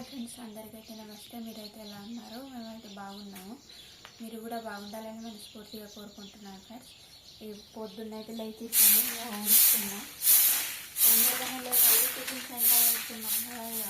Hi friends అందరికైతే నమస్తే. మీరైతే ఎలా ఉన్నారు? మేమైతే బాగున్నాము. మీరు కూడా బాగుండాలని మనస్ఫూర్తిగా కోరుకుంటున్నాను ఫ్రెండ్స్. ఈ పొద్దున్నైతే లేచిస్తాను ఊడుస్తున్నా తొందరగానే లేవాలి టిఫిన్ సెంటర్ వెళ్తున్నాం కదా ఇక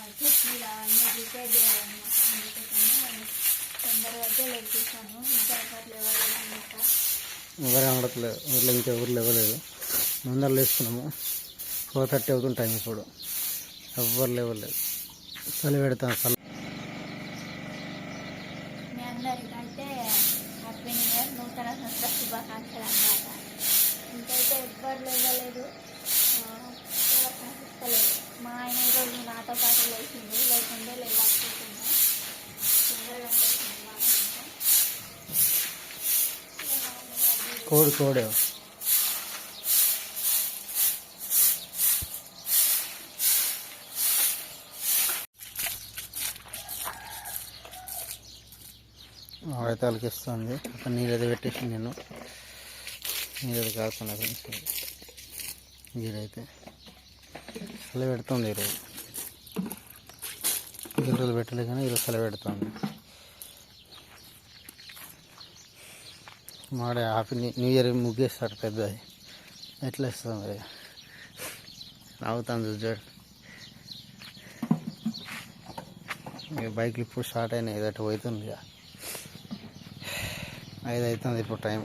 ఆ చట్నీలు అన్నీ ప్రిపేర్ చేయాలన్నమాట. అందుకని తొందరగా అయితే లేచిస్తాను ఇంకా ఎవరు లేవాలన్నమాట ఎవరు ఆడట్లేదు ఊర్లో ఇంకా ఎవరు లేవలేదు. ముందర లేస్తున్నాము. ఫోర్ థర్టీ అవుతుంది టైం ఇప్పుడు. ఎవ్వరు లేవలేదు. చలి పెడతాం చలి. మీ అందరికైతే హ్యాపీ న్యూ ఇయర్ నూతన సంవత్సర శుభాకాంక్షలు అన్నమాట. ఇంకైతే ఎవ్వరు లేవలేదు. కనిపిస్తలేదు మా ఆయన ఈరోజు నాతో పాటు లేచింది లేకుండే తొందరగా. కోడి కోడే. అయితే అలికిస్తుంది అక్కడ నీళ్ళు అది పెట్టేసి నేను నీళ్ళు అది కాకుండా ఫ్రెండ్స్ నీరైతే చలి పెడుతుంది ఈరోజు. ఈరోజు పెట్టలే కానీ ఈరోజు చలి పెడుతుంది. మాడే హ్యాపీ న్యూ ఇయర్ ముగ్గేస్తాడు పెద్దది. ఎట్లా ఇస్తుంది మరి? నవ్వుతాను బైక్ బైక్లు ఇప్పుడు స్టార్ట్ అయినాయి. ఏదో పోతుంది ఇక. ఐదు అవుతుంది ఇప్పుడు టైం.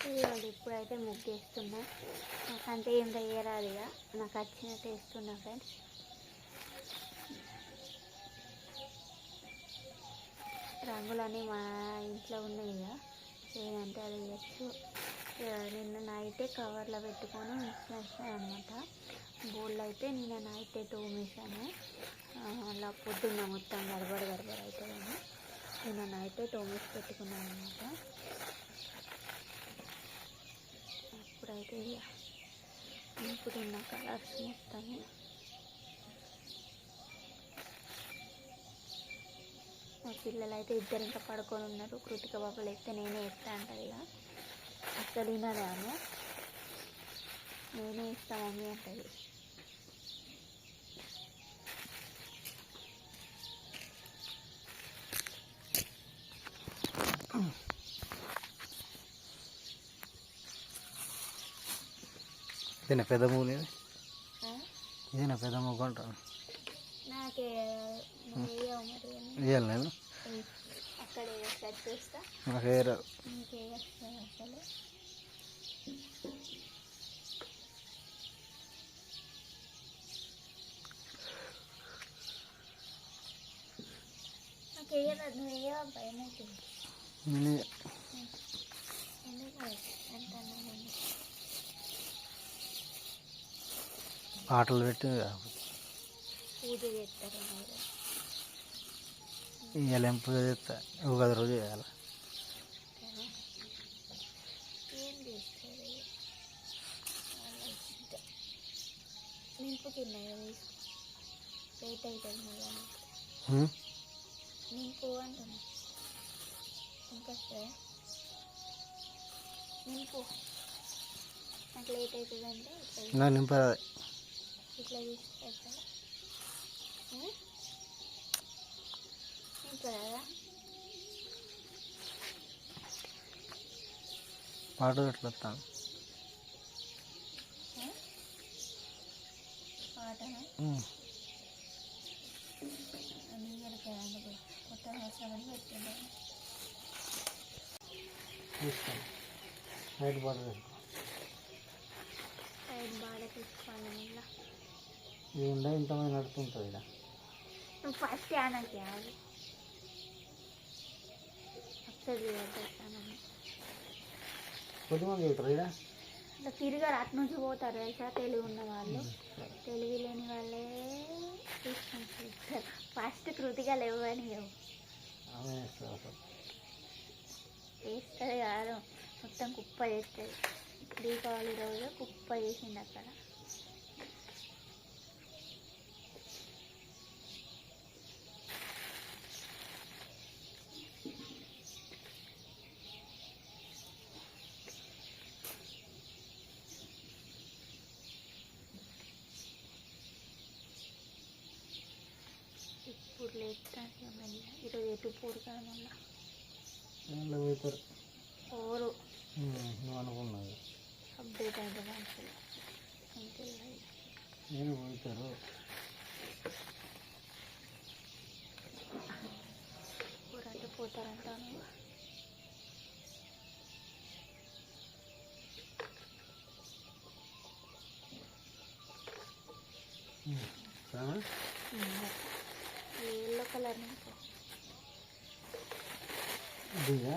ఇదిగోండి ఇప్పుడైతే ముగ్గేస్తున్నా నాకంటే ఏం వేయరాదు ఇక. నాకు వచ్చినట్టు వేస్తున్నా ఫ్రెండ్స్. రంగులన్నీ మా ఇంట్లో ఉన్నాయి ఇక. ఏదంటే అది వేయచ్చు. నిన్న నైటే కవర్లో పెట్టుకొని వేసాను అనమాట బోళ్ళు అయితే నిన్న నైటే తోమేశాను. ఆ, అలా పొద్దున్న మొత్తం గడబడ గడబడ అవుతుందని నిన్న నైటే తోమేసి పెట్టుకున్నాను అనమాట ఇప్పుడైతే నింపుతున్న కలర్స్ మొత్తం. మా పిల్లలు అయితే ఇద్దరు ఇంకా పడుకొని ఉన్నారు. కృతిక బాబులు అయితే నేనే ఎత్తా అంటారు ఇక. అసలు వినదాను నేనే ఇస్తా మమ్మీ అంటది. ఇదేనా పెద్ద మూలు ఇది? ఇదేనా పెద్ద మూగ అంటాను నువ్వు వేయవు మరి అని. ఇవ్వాలి నేను ఏయ్, అక్కడే సెట్ చేస్తా నాకు వేరే ఇంకే వస్తుంది అసలు నాకు వేయరాదు నువ్వు వేయవా భయం అవుతుంది నేను ఎందుకు అంత పాటలు పెట్టి పూజ చేస్తారు మీరు ఇవాళ ఏం పూజ చేస్తా ఉగాది రోజు చేయాలి ఏం చేస్తారు లేట్ అవుతుంది నింపు ఇంకా నింపు లేట్ ఇట్లా నాకు నింపదు ఇట్లా తీసుకెళ్తా సంవత్సరం పెట్టింది తీసుకో నైట్ పాట తీసుకో సైడ్ బాగా తీసుకోవాలి ఇలా ఇది ఉండే ఇంతమంది నడుతుంటుంది ఇలా నువ్వు ఫస్ట్ ఆనకి అది వస్తుంది చేస్తాను కొద్దిమంది అవుతారు ఇలా ఇట్లా తిరిగారు అటు నుంచి పోతారు తెలుసా? తెలివి ఉన్న వాళ్ళు. తెలివి లేని వాళ్ళే ఫస్ట్ కృతిగా లేవని అసలు. వేస్తుంది కాదు. మొత్తం కుప్ప చేస్తుంది. దీపావళి రోజు కుప్ప చేసింది అక్కడ. లేపుతాను మళ్ళీ ఈరోజు ఎటు పోరు కదా మళ్ళీ దాంట్లో పోతారు పోరు నువ్వు అనుకున్నావు అప్డేట్ అయితే మనుషులు అంతే ఇక. నేను పోతారు పోరు అంటే పోతారంటాను సరేనా ఎల్లో కలర్ నుంచి ఇదిగా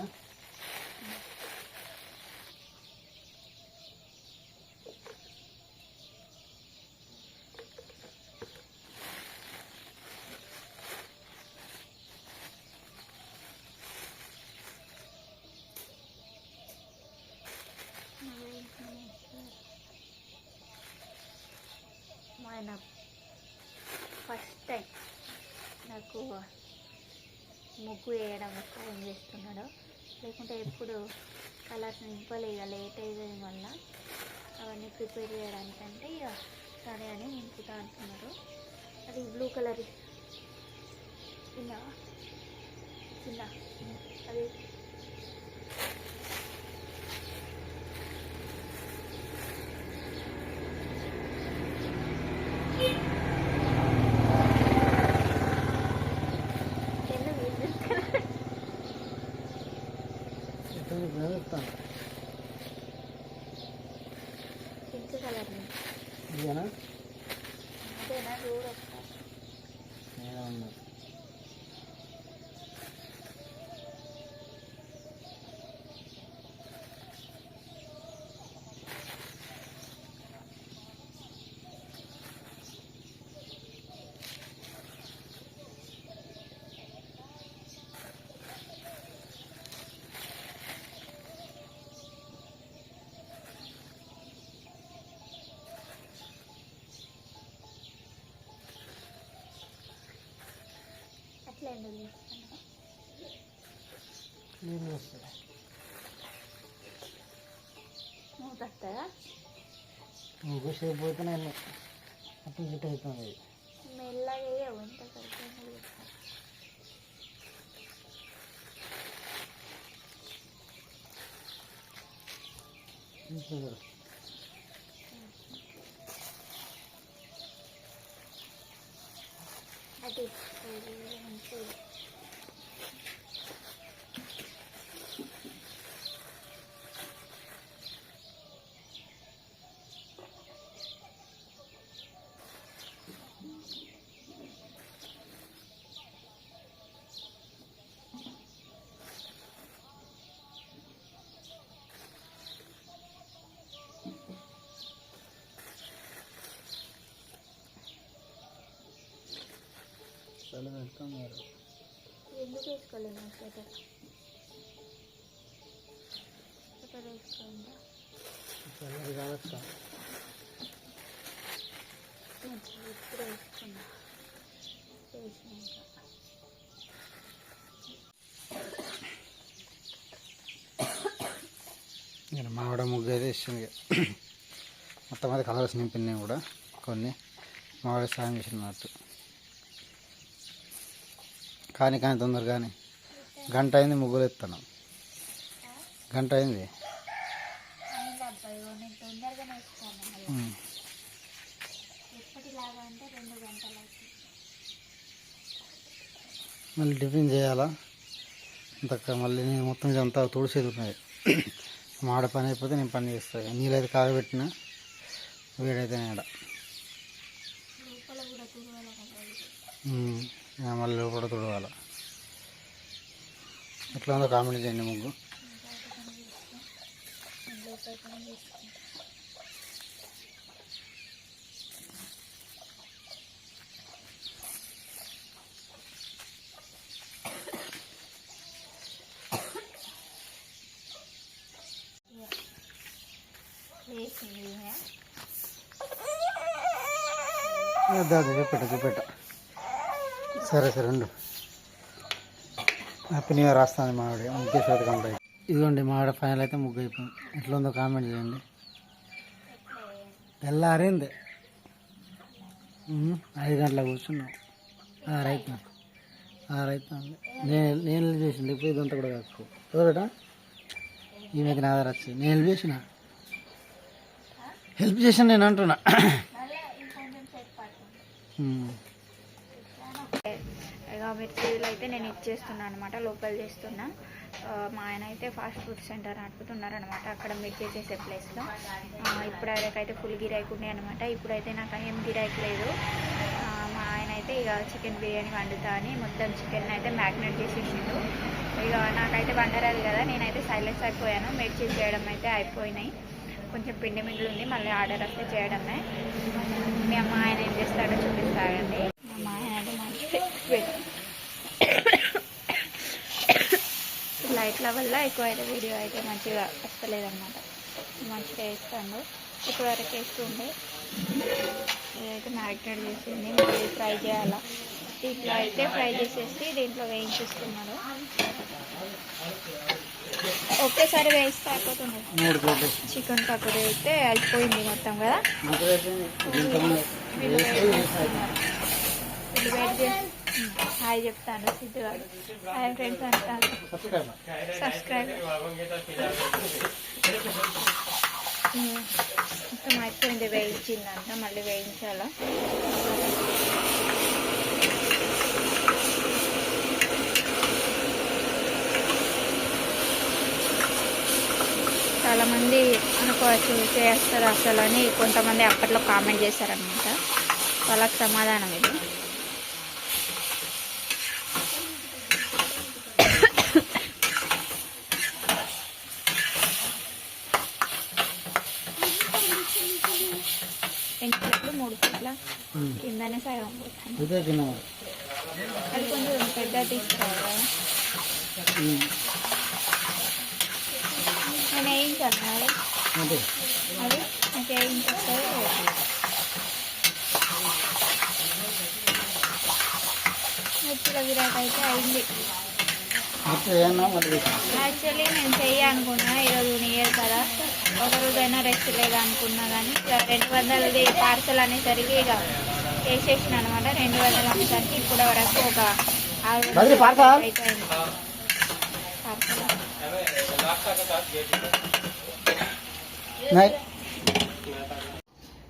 మా నాకు ముగ్గు వేయడం ఏం చేస్తున్నాడు లేకుంటే ఎప్పుడు కలర్స్ నింపలే ఇక లేట్ అయ్యేది వల్ల అవన్నీ ప్రిపేర్ చేయడానికంటే ఇక సరే అని నింపుతా అంటున్నారు. అది బ్లూ కలర్. చిన్న చిన్న అది ఎన్ని వేసేస్తారు ఎక్కడ వేస్తాను పింక్ కలర్ ఇదేనా అదేనా చూడు ఒకసారి నేను ఉన్నా అట్లా ఎందుకు చేస్తాను నీళ్ళు వస్తాయి నువ్వు వస్తుందా ముగ్గు సేపు పోతే నేను అటు ఇటు అవుతుంది మెల్లగా వేయవు ఇంత కలిసి ఇప్పుడు అది Thank you. చలి మీరు ఎందుకు వేసుకోలేదు స్వెటర్? స్వెటర్ వేసుకోండి చల్లది కావచ్చు? ఇప్పుడు వేసుకున్నా. వేసినాక. నేను మామిడ ముగ్గు అయితే ఇస్తుంది మొత్తం అది కలర్స్ నింపినాయి కూడా. కొన్ని మామిడి సాయం చేసినట్టు కానీ కానీ తొందర కానీ. గంట అయింది ముగ్గులు ఎత్తాను గంట అయింది. నేను మళ్ళీ టిఫిన్ చేయాలా? ఇంతక మళ్ళీ నేను మొత్తం ఇదంతా తుడిసేది ఉన్నది. మాడ పని అయిపోతే నేను పని చేస్తాను నీళ్ళైతే కాగబెట్టిన వేడైతే నేడ లోపల కూడా తుడవాలి. మళ్ళీ ఎట్లా ఉందో కామెంట్ చేయండి ముగ్గు బయట పని చేస్తే సరే సరే ఉండు. హ్యాపీ న్యూ ఇయర్ రాస్తాను మావిడ ముగ్గేశ్వరి కంప్లీట్. ఇదిగోండి మావిడ ఫైనల్ అయితే ముగ్గు అయిపోయింది ఎట్లా ఉందో కామెంట్ చేయండి. తెల్లారింది. ఐదు గంటలకు కూర్చున్నాం. రైట్ ఆరైతే నేను నేను చేసిన. లేకపోతే ఇదంతా కూడా కాకు ఎవరట? ఈమెకి నా దగ్గర వచ్చి నేను హెల్ప్ చేసిన? హెల్ప్ చేసిన నేను అంటున్నా. మిర్చీలు అయితే నేను ఇచ్చేస్తున్నాను అనమాట లోపల చేస్తున్నా. మా ఆయన అయితే ఫాస్ట్ ఫుడ్ సెంటర్ నడుపుతున్నారనమాట అక్కడ మిర్చి చేసే ప్లేస్లో ఇప్పుడు అయితే ఫుల్ గిరాకీ ఉండే అనమాట ఇప్పుడైతే నాకు ఏం గిరాకీ లేదు. మా ఆయన అయితే ఇక చికెన్ బిర్యానీ వండుతా అని మొత్తం చికెన్ అయితే మ్యాగ్నేట్ చేసేసిండు. ఇక నాకైతే వండరాదు కదా నేనైతే సైలెన్స్ అయిపోయాను. మిర్చి చేయడం అయితే అయిపోయినాయి. కొంచెం పిండి మిగిలి ఉంది మళ్ళీ ఆర్డర్ వస్తే చేయడమే. మీ అమ్మ ఆయన ఏం చేస్తాడో చూపిస్తాడండి. మా ఆయన అయితే మంచి లైట్ల వల్ల ఎక్కువ అయితే వీడియో అయితే మంచిగా వస్తలేదన్నమాట. మంచిగా వేస్తాను ఇప్పుడు వరకు వేస్తుండే. ఇదైతే మ్యారినేట్ చేసింది. మళ్ళీ ఫ్రై చేయాలా? దీంట్లో అయితే ఫ్రై చేసేసి దీంట్లో వేయించేస్తున్నాడు ఒకేసారి వేస్తే అయిపోతుంది చికెన్ పకోడీ అయితే అయిపోయింది మొత్తం కదా. హాయ్ చెప్తాను సిద్ధు గారు హాయ్ ఫ్రెండ్స్ అంటాను సబ్స్క్రైబ్. మొత్తం అయిపోయింది వేయించిందంట మళ్ళీ వేయించాలా? చాలామంది అనుకోవచ్చు చేస్తారు అసలు అని కొంతమంది అప్పట్లో కామెంట్ చేశారనమాట. వాళ్ళకి సమాధానం ఇది. రెండు చెట్లు మూడు చెట్ల కిందనే సగం పోతాను. అది కొంచెం పెద్ద తీసుకోవాలి కదా. నేను వేయించాను అది? అది. నాకు వేయించేస్తారు మిర్చిల విరాట్ అయితే అయింది. యాక్చువల్లీ నేను చెయ్యి అనుకున్నా ఈరోజు నియర్ కదా. ఒక రోజైనా రెస్ట్ లేదు అనుకున్నా కానీ ఇక రెండు వందలది పార్సల్ అనేసరికి ఇక వేసేసిన అనమాట. రెండు వందలు అనేసరికి ఇప్పటి వరకు ఒక ఆరు పార్సల్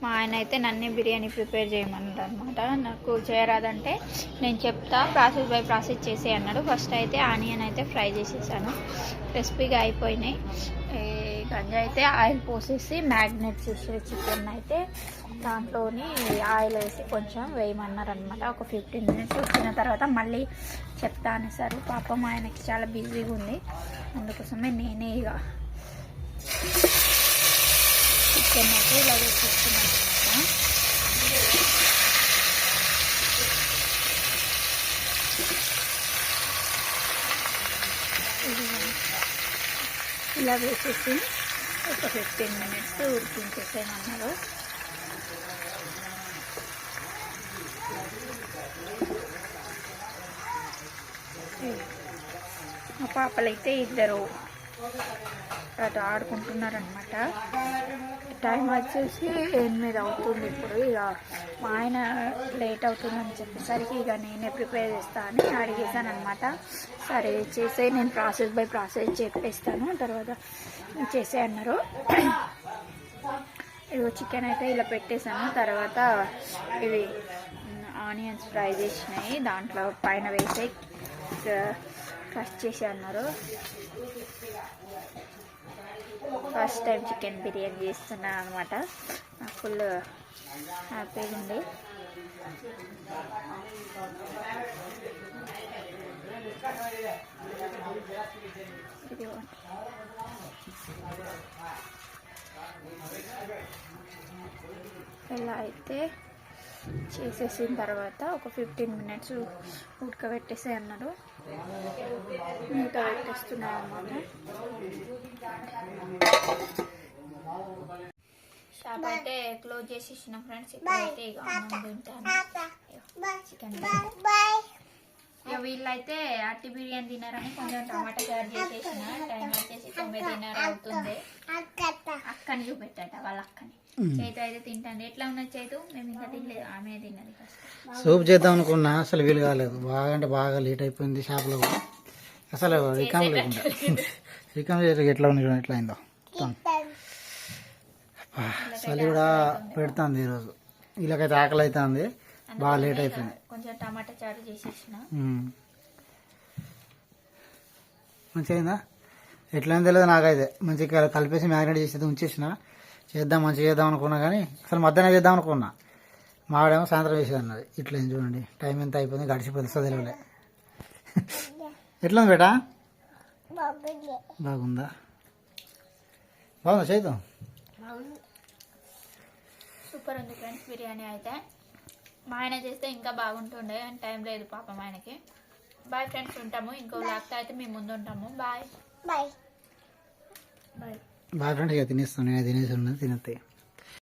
మా ఆయన అయితే నన్నే బిర్యానీ ప్రిపేర్ చేయమన్నాడు అనమాట నాకు చేయరాదంటే నేను చెప్తా ప్రాసెస్ బై ప్రాసెస్ చేసే అన్నాడు. ఫస్ట్ అయితే ఆనియన్ అయితే ఫ్రై చేసేసాను. క్రిస్పీగా అయిపోయినాయి. గంజ అయితే ఆయిల్ పోసేసి మ్యాగ్నెట్ చేసే చికెన్ అయితే దాంట్లోని ఆయిల్ వేసి కొంచెం వేయమన్నారు అనమాట ఒక ఫిఫ్టీన్ మినిట్స్ వచ్చిన తర్వాత మళ్ళీ చెప్తా అనేసారు. పాపం ఆయనకి చాలా బిజీగా ఉంది. అందుకోసమే నేనే ఇక చికెన్ అయితే ఇలా వేసేస్తున్నాను అనమాట ఇలా వేసేసి ఒక ఫిఫ్టీన్ మినిట్స్ ఉడికించేసేయమన్నారు మా పాపలైతే ఇద్దరు అటు ఆడుకుంటున్నారనమాట టైం వచ్చేసి ఎనిమిది అవుతుంది ఇప్పుడు. ఇక మా ఆయన లేట్ అవుతుందని చెప్పేసరికి ఇక నేనే ప్రిపేర్ చేస్తాను అని అడిగేసాను అనమాట సరే చేసే నేను ప్రాసెస్ బై ప్రాసెస్ చెప్పేస్తాను. తర్వాత చేసే అన్నారు. ఇదిగో చికెన్ అయితే ఇలా పెట్టేశాను. తర్వాత ఇవి ఆనియన్స్ ఫ్రై చేసినాయి. దాంట్లో పైన వేసి కట్ చేసి అన్నారు. ఫస్ట్ టైం చికెన్ బిర్యానీ చేస్తున్నాను అనమాట నాకు ఫుల్ హ్యాపీగా ఉంది. ఎలా అయితే చేసేసిన తర్వాత ఒక ఫిఫ్టీన్ మినిట్స్ ఉడకబెట్టేసే అన్నారు. మూత అన్నమాట. షాప్ అయితే క్లోజ్ చేసేసిన ఫ్రెండ్స్ ఇప్పుడైతే ఇక అన్నం తింటాను చికెన్ ఇక వీళ్ళైతే అట్టి బిర్యానీ తినారని కొంచెం టమాటా కర్రీ చేసేసిన. టైం వచ్చేసి తొమ్మిదిన్నర అవుతుంది. అక్కని చూపెట్టట వాళ్ళ అక్కని. చేతు అయితే తింటాను ఎట్లా ఉన్నది చేతు? మేము ఇంకా తినలేదు. ఆమె తిన్నది సూప్ చేద్దాం అనుకున్నా అసలు వీలు కాలేదు. బాగా అంటే బాగా లేట్ అయిపోయింది షాప్లో. అసలు రికామ్ లేకుండా రికామ్ చేసి ఎట్లా ఉంది ఎట్లా అయిందో. చలి కూడా పెడుతుంది ఈరోజు. వీళ్ళకైతే ఆకలి అవుతుంది బాగా లేట్ అయిపోయింది. కొంచెం టమాటా చారు చేసేసిన. మంచిగా అయిందా? ఎట్లా తెలియదు నాకైతే. మంచిగా కలిపేసి మ్యారినేట్ చేసేది ఉంచేసిన. చేద్దాం మంచిగా చేద్దాం అనుకున్నా కానీ అసలు మధ్యాహ్నం చేద్దాం అనుకున్నా. మావాడేమో సాయంత్రం చేసేది అన్నది ఇట్లా చూడండి టైం ఎంత అయిపోయింది గడిచిపోతుంది తెలియలే ఎట్లా ఉంది బేటా? బాగుందా. బాగుందా? చేద్దాం సూపర్ ఉంది ఫ్రెండ్స్ బిర్యానీ అయితే. మా ఆయన చేస్తే ఇంకా బాగుంటుండే అని టైం లేదు పాపం ఆయనకి. బాయ్ ఫ్రెండ్స్ ఉంటాము ఇంకో లాక్తో అయితే మేము ముందు ఉంటాము. బాయ్. బాయ్. బాయ్. బాగా తినేస్తాను నేను తినేసి ఉన్నది తినేస్తాయి